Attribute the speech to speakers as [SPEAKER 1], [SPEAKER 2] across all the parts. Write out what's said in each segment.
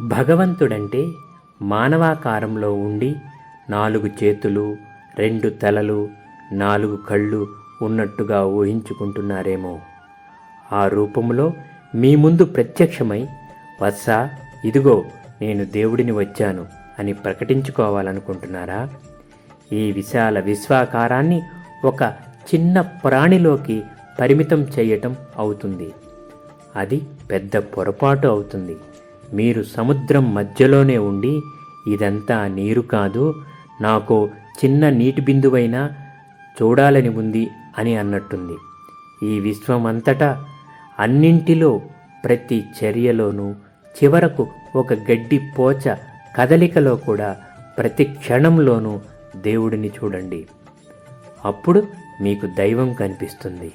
[SPEAKER 1] భగవంతుడంటే మానవాకారంలో ఉండి నాలుగు చేతులు రెండు తలలు నాలుగు కళ్ళు ఉన్నట్టుగా ఊహించుకుంటున్నారేమో. ఆ రూపంలో మీ ముందు ప్రత్యక్షమై వత్స ఇదిగో నేను దేవుడిని వచ్చాను అని ప్రకటించుకోవాలనుకుంటున్నారా? ఈ విశాల విశ్వాకారాన్ని ఒక చిన్న ప్రాణిలోకి పరిమితం చేయటం అవుతుంది. అది పెద్ద పొరపాటు అవుతుంది. మీరు సముద్రం మధ్యలోనే ఉండి ఇదంతా నీరు కాదు నాకు చిన్న నీటి బిందువైనా చూడాలని ఉంది అని అన్నట్టుంది. ఈ విశ్వమంతటా అన్నింటిలో ప్రతి చర్యలోనూ చివరకు ఒక గడ్డి పోచ కదలికలో కూడా ప్రతి క్షణంలోనూ దేవుడిని చూడండి. అప్పుడు మీకు దైవం కనిపిస్తుంది.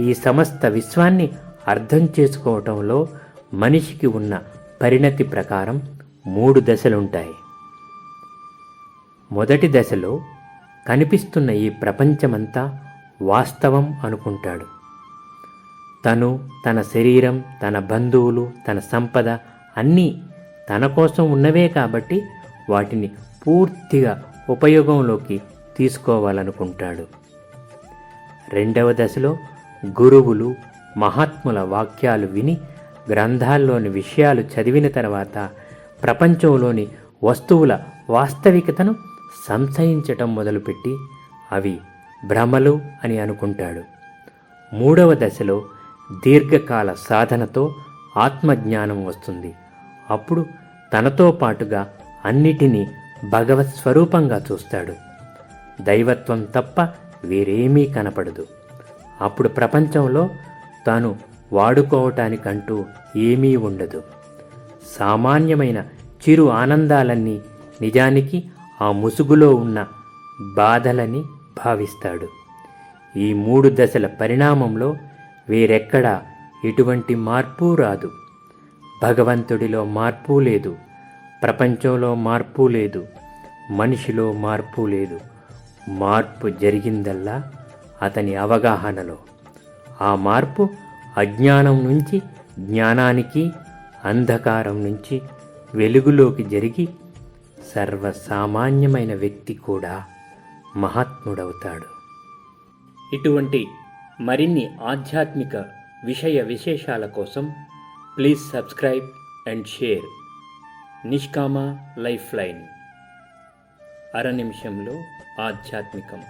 [SPEAKER 1] ఈ సమస్త విశ్వాన్ని అర్థం చేసుకోవటంలో మనిషికి ఉన్న పరిణతి ప్రకారం మూడు దశలుంటాయి. మొదటి దశలో కనిపిస్తున్న ఈ ప్రపంచమంతా వాస్తవం అనుకుంటాడు. తను తన శరీరం తన బంధువులు తన సంపద అన్నీ తన కోసం ఉన్నవే కాబట్టి వాటిని పూర్తిగా ఉపయోగంలోకి తీసుకోవాలనుకుంటాడు. రెండవ దశలో గురువులు మహాత్ముల వాక్యాలు విని గ్రంథాల్లోని విషయాలు చదివిన తర్వాత ప్రపంచంలోని వస్తువుల వాస్తవికతను సంశయించటం మొదలుపెట్టి అవి భ్రమలు అని అనుకుంటాడు. మూడవ దశలో దీర్ఘకాల సాధనతో ఆత్మజ్ఞానం వస్తుంది. అప్పుడు తనతో పాటుగా అన్నిటినీ భగవత్ స్వరూపంగా చూస్తాడు. దైవత్వం తప్ప వేరేమీ కనపడదు. అప్పుడు ప్రపంచంలో తాను వాడుకోవటానికంటూ ఏమీ ఉండదు. సామాన్యమైన చిరు ఆనందాలన్నీ నిజానికి ఆ ముసుగులో ఉన్న బాధలని భావిస్తాడు. ఈ మూడు దశల పరిణామంలో వేరెక్కడా ఎటువంటి మార్పు రాదు. భగవంతుడిలో మార్పు లేదు. ప్రపంచంలో మార్పు లేదు. మనిషిలో మార్పు లేదు. మార్పు జరిగిందల్లా అతని అవగాహనలో. ఆ మార్పు అజ్ఞానం నుంచి జ్ఞానానికి అంధకారం నుంచి వెలుగులోకి జరిగి సర్వసామాన్యమైన వ్యక్తి కూడా మహాత్ముడవుతాడు. ఇటువంటి మరిన్ని ఆధ్యాత్మిక విషయ విశేషాల కోసం please subscribe and share. Nishkama life line అర నిమిషంలో ఆధ్యాత్మికం.